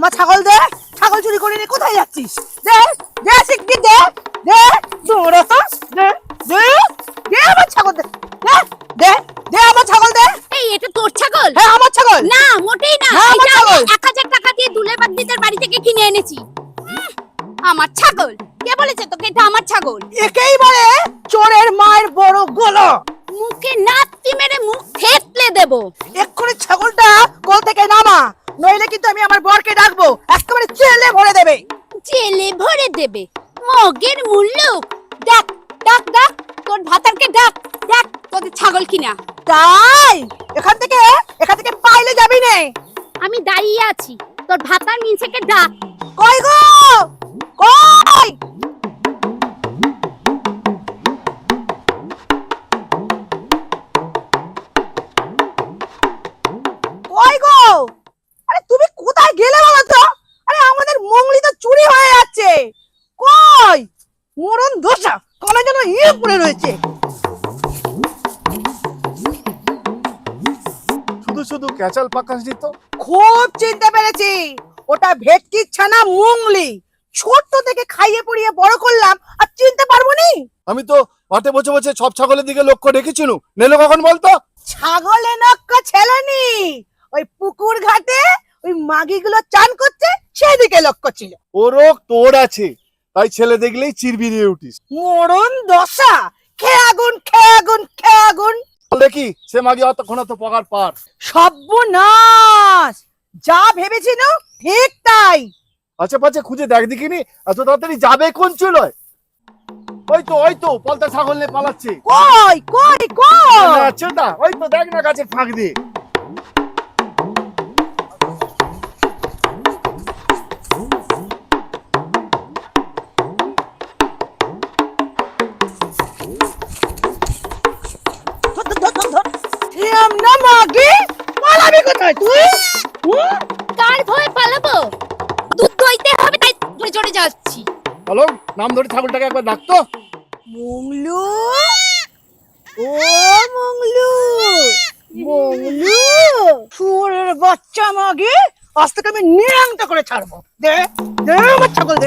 আমার ছাগল দে ছাগল চুরি করে নিয়ে কোথায় যাচ্ছিস? দে দে শিগগির দে দে দৌড়া তো দে দে দে আমার ছাগল দে দে দে দে আমার ছাগল দে। এই এটা তোর ছাগল? হ্যাঁ আমার ছাগল। না মোটেই না। হ্যাঁ, আমার এটা আমি ছাগল। এক হাজার টাকা দিয়ে দুলে বাগদিদের বাড়ি থেকে কিনে এনেছি। আমার ছাগল। কে বলেছে তোকে এটা আমার ছাগল? একেই বলে চোরের মায়ের বড় গোলো। মুখে নাতি মেরে মুখ থেতলে দেব এক্ষুনি ছাগলটা কোল থেকে নামা নইলে কিন্তু আমি আমার বরকে ডাকবো। একেবারে চেলে ভরে দেবে। জেলে ভরে দেবে। মগের মূল্য। ডাক ডাক ডাক তোর ভাতারকে ডাক ডাক তোদের ছাগল কিনা। তাই? এখান থেকে এখান থেকে পাইলে যাবি নে। আমি দাঁড়িয়ে আছি। তোর ভাতার মিনসেকে ডাক। কই গো? কই? কই গো? তুমি কোথায় গেলে বলো তো? আরে আমাদের মঙ্গলি তো চুরি হয়ে যাচ্ছে। কই? মরণ দোষা। কনে যেন ইয়ে পড়ে রয়েছে। শুধু শুধু ক্যাচাল পাকাস দিত খুব চিনতে পেরেছি। ওটা ভেটকির ছানা মুংলি ছোট্ট থেকে খাইয়ে পড়িয়ে বড় করলাম আর চিনতে পারব নি? আমি তো মাঠে বসে বসে সব ছাগলের দিকে লক্ষ্য রেখেছিল নেলো কখন বলতো? ছাগলে নক্ক ছেলেনি। ওই পুকুর ঘাটে ওই মাগিগুলো চান করছে সেদিকে লক্ষ্য ছিল। ও রোগ তোর আছে তাই ছেলে দেখলেই চিরবিরিয়ে উঠিস। মরণ দশা খেয়ে আগুন খেয়ে আগুন খেয়ে আগুন। দেখি সে মাগি অতক্ষণ তো পকার পার। সর্বনাশ! যা ভেবেছিল ঠিক তাই। পাচ্ছে খুঁজে দেখ দেখিনি এত তাড়াতাড়ি যাবে কোন চুলোয়? ওই তো ওই তো পলতা ছাগল নিয়ে পালাচ্ছে। কই কই কই? আচ্ছা ওই তো দেখ না গাছের ফাঁক দিয়ে। এরম না মাগি? পালাবি কোথায় তুই? কার ভয়ে পালাবো। দুধ দইতে হবে তাই ধরে চড়ে যাচ্ছি। হ্যালো নাম ধরে ছাগলটাকে একবার ডাকতো মংলু? ও মংলু? মংলু? শুয়োরের বাচ্চা মাগি আজ থেকে আমি নিরাংটা করে ছাড়বো। দে দে আমার ছাগল দে।